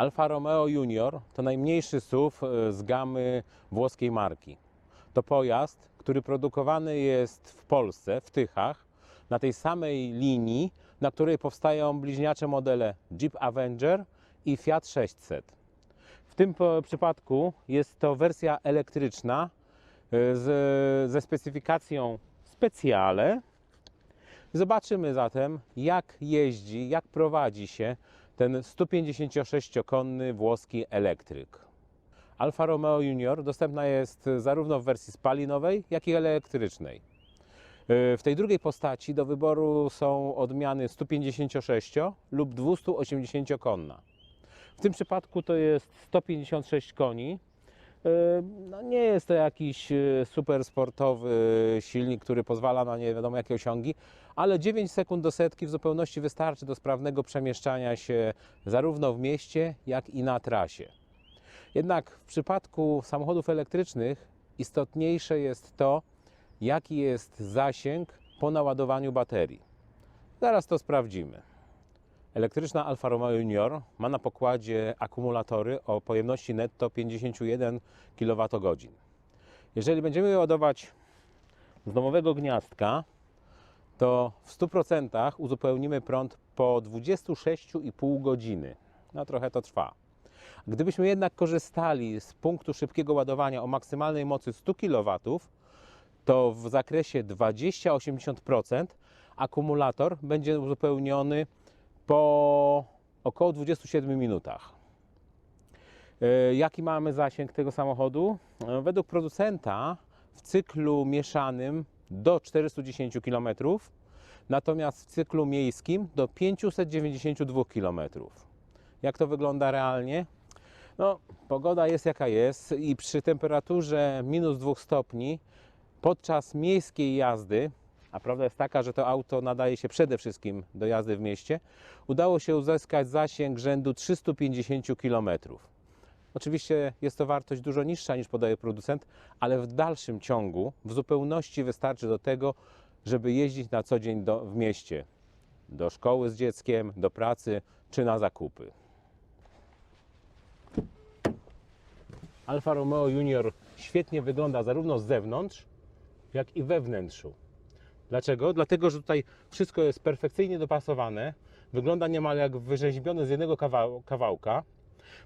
Alfa Romeo Junior to najmniejszy SUV e, z gamy włoskiej marki. To pojazd, który produkowany jest w Polsce, w Tychach, na tej samej linii, na której powstają bliźniacze modele Jeep Avenger i Fiat 600. W tym przypadku jest to wersja elektryczna e, z, ze specyfikacją Speciale. Zobaczymy zatem, jak jeździ, jak prowadzi się ten 156-konny włoski elektryk. Alfa Romeo Junior dostępna jest zarówno w wersji spalinowej, jak i elektrycznej. Yy, W tej drugiej postaci do wyboru są odmiany 156 lub 280 konna. W tym przypadku to jest 156 koni. Yy, No nie jest to jakiś yy, super sportowy silnik, który pozwala na nie wiadomo jakie osiągi, ale 9 sekund do setki w zupełności wystarczy do sprawnego przemieszczania się zarówno w mieście, jak i na trasie. Jednak w przypadku samochodów elektrycznych istotniejsze jest to, jaki jest zasięg po naładowaniu baterii. Zaraz to sprawdzimy. Elektryczna Alfa Romeo Junior ma na pokładzie akumulatory o pojemności netto 51 kWh. Jeżeli będziemy ładować z domowego gniazdka, to w 100% uzupełnimy prąd po 26,5 godziny. No trochę to trwa. Gdybyśmy jednak korzystali z punktu szybkiego ładowania o maksymalnej mocy 100 kW, to w zakresie 20-80% akumulator będzie uzupełniony po około 27 minutach. E, Jaki mamy zasięg tego samochodu? E, Według producenta w cyklu mieszanym do 410 km, natomiast w cyklu miejskim do 592 km. Jak to wygląda realnie? No, pogoda jest jaka jest i przy temperaturze minus 2 stopni podczas miejskiej jazdy, a prawda jest taka, że to auto nadaje się przede wszystkim do jazdy w mieście, udało się uzyskać zasięg rzędu 350 km. Oczywiście jest to wartość dużo niższa niż podaje producent, ale w dalszym ciągu w zupełności wystarczy do tego, żeby jeździć na co dzień do, w mieście. Do szkoły z dzieckiem, do pracy czy na zakupy. Alfa Romeo Junior świetnie wygląda zarówno z zewnątrz, jak i we wnętrzu. Dlaczego? Dlatego, że tutaj wszystko jest perfekcyjnie dopasowane. Wygląda niemal jak wyrzeźbione z jednego kawał- kawałka.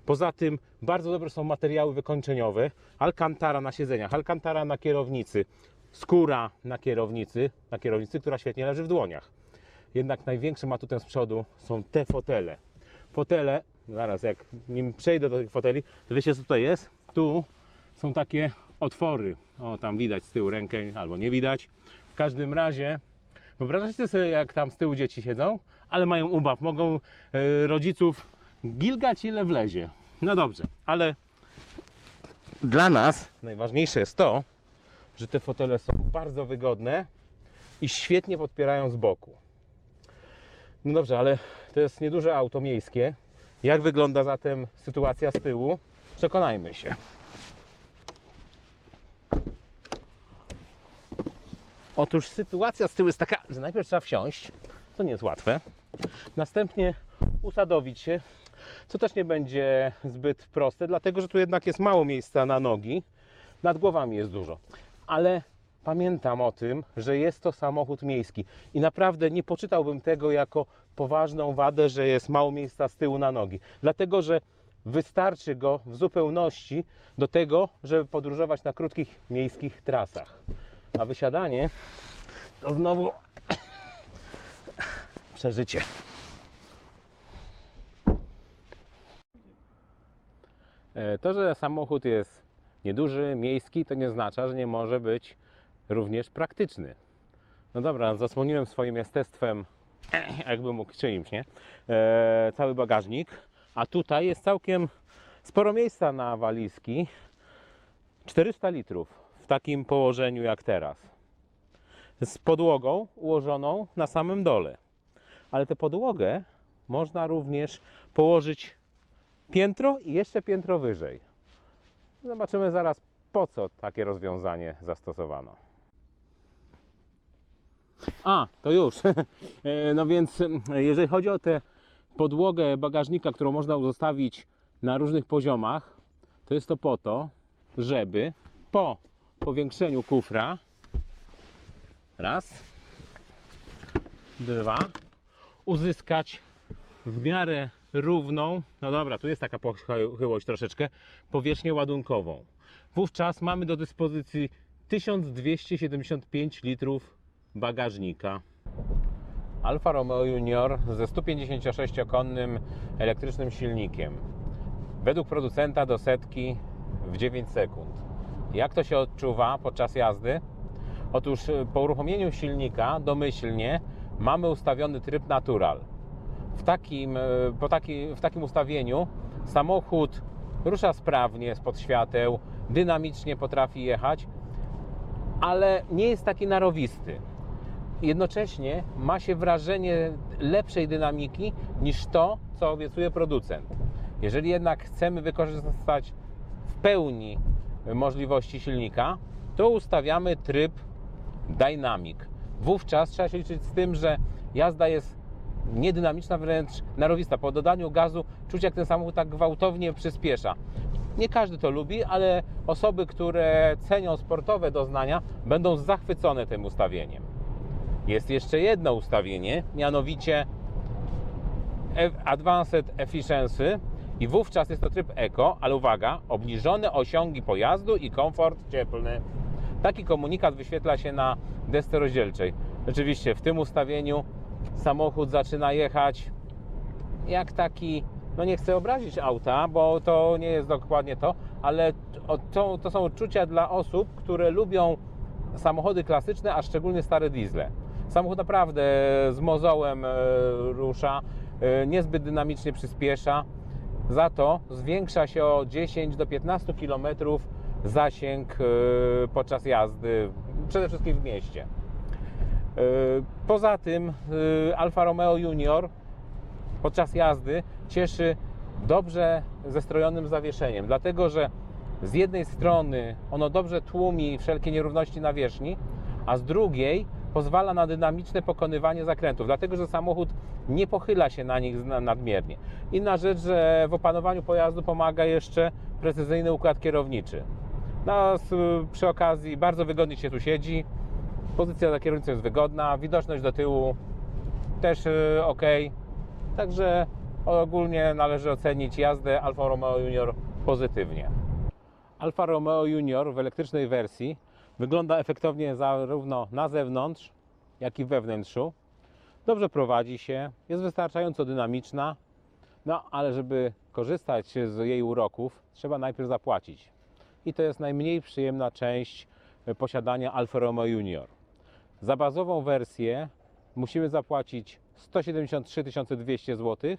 Poza tym bardzo dobre są materiały wykończeniowe. Alcantara na siedzeniach, alcantara na kierownicy, skóra na kierownicy, na kierownicy, która świetnie leży w dłoniach. Jednak największym atutem z przodu są te fotele. Fotele, zaraz jak nim przejdę do tych foteli, to wiecie co tutaj jest? Tu są takie otwory. O, tam widać z tyłu rękę, albo nie widać. W każdym razie, wyobrażacie sobie, jak tam z tyłu dzieci siedzą, ale mają ubaw, mogą e, rodziców gilgać ile wlezie. No dobrze, ale dla nas najważniejsze jest to, że te fotele są bardzo wygodne i świetnie podpierają z boku. No dobrze, ale to jest nieduże auto miejskie. Jak wygląda zatem sytuacja z tyłu? Przekonajmy się. Otóż sytuacja z tyłu jest taka, że najpierw trzeba wsiąść, to nie jest łatwe. Następnie usadowić się, co też nie będzie zbyt proste, dlatego że tu jednak jest mało miejsca na nogi. Nad głowami jest dużo. Ale pamiętam o tym, że jest to samochód miejski i naprawdę nie poczytałbym tego jako poważną wadę, że jest mało miejsca z tyłu na nogi. Dlatego, że wystarczy go w zupełności do tego, żeby podróżować na krótkich miejskich trasach. A wysiadanie to znowu przeżycie. To, że samochód jest nieduży, miejski, to nie oznacza, że nie może być również praktyczny. No dobra, zasłoniłem swoim jestestwem, jakby mógł czyimś, nie? E, cały bagażnik, a tutaj jest całkiem sporo miejsca na walizki. 400 litrów w takim położeniu jak teraz. Z podłogą ułożoną na samym dole. Ale tę podłogę można również położyć piętro i jeszcze piętro wyżej. Zobaczymy zaraz, po co takie rozwiązanie zastosowano. A, to już. E, no więc, e, jeżeli chodzi o tę podłogę bagażnika, którą można zostawić na różnych poziomach, to jest to po to, żeby po powiększeniu kufra raz, dwa, uzyskać w miarę równą, no dobra, tu jest taka pochyłość troszeczkę, powierzchnię ładunkową. Wówczas mamy do dyspozycji 1275 litrów bagażnika. Alfa Romeo Junior ze 156-konnym elektrycznym silnikiem. Według producenta do setki w 9 sekund. Jak to się odczuwa podczas jazdy? Otóż po uruchomieniu silnika domyślnie mamy ustawiony tryb natural. W takim, y, po taki, w takim ustawieniu samochód rusza sprawnie spod świateł, dynamicznie potrafi jechać, ale nie jest taki narowisty. Jednocześnie ma się wrażenie lepszej dynamiki niż to, co obiecuje producent. Jeżeli jednak chcemy wykorzystać w pełni możliwości silnika, to ustawiamy tryb Dynamic. Wówczas trzeba się liczyć z tym, że jazda jest niedynamiczna, wręcz narowista. Po dodaniu gazu czuć, jak ten samochód tak gwałtownie przyspiesza. Nie każdy to lubi, ale osoby, które cenią sportowe doznania, będą zachwycone tym ustawieniem. Jest jeszcze jedno ustawienie, mianowicie E- Advanced Efficiency i wówczas jest to tryb Eco, ale uwaga, obniżone osiągi pojazdu i komfort cieplny. Taki komunikat wyświetla się na desce rozdzielczej. Oczywiście w tym ustawieniu samochód zaczyna jechać jak taki, no nie chcę obrazić auta, bo to nie jest dokładnie to, ale to, to są odczucia dla osób, które lubią samochody klasyczne, a szczególnie stare diesle. Samochód naprawdę z mozołem e, rusza, e, niezbyt dynamicznie przyspiesza, za to zwiększa się o 10 do 15 km zasięg e, podczas jazdy, przede wszystkim w mieście. E, Poza tym e, Alfa Romeo Junior podczas jazdy cieszy dobrze zestrojonym zawieszeniem, dlatego że z jednej strony ono dobrze tłumi wszelkie nierówności nawierzchni, a z drugiej pozwala na dynamiczne pokonywanie zakrętów, dlatego że samochód nie pochyla się na nich nadmiernie. Inna rzecz, że w opanowaniu pojazdu pomaga jeszcze precyzyjny układ kierowniczy. No, przy okazji bardzo wygodnie się tu siedzi, pozycja za kierownicą jest wygodna, widoczność do tyłu też ok. Także ogólnie należy ocenić jazdę Alfa Romeo Junior pozytywnie. Alfa Romeo Junior w elektrycznej wersji wygląda efektownie zarówno na zewnątrz, jak i we wnętrzu. Dobrze prowadzi się, jest wystarczająco dynamiczna, no ale żeby korzystać z jej uroków, trzeba najpierw zapłacić. I to jest najmniej przyjemna część e, posiadania Alfa Romeo Junior. Za bazową wersję musimy zapłacić 173 200 zł,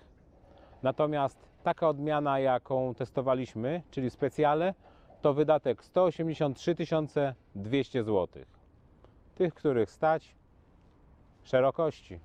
natomiast taka odmiana, jaką testowaliśmy, czyli specjale, to wydatek 183 200 zł. Tych, których stać, szerokości.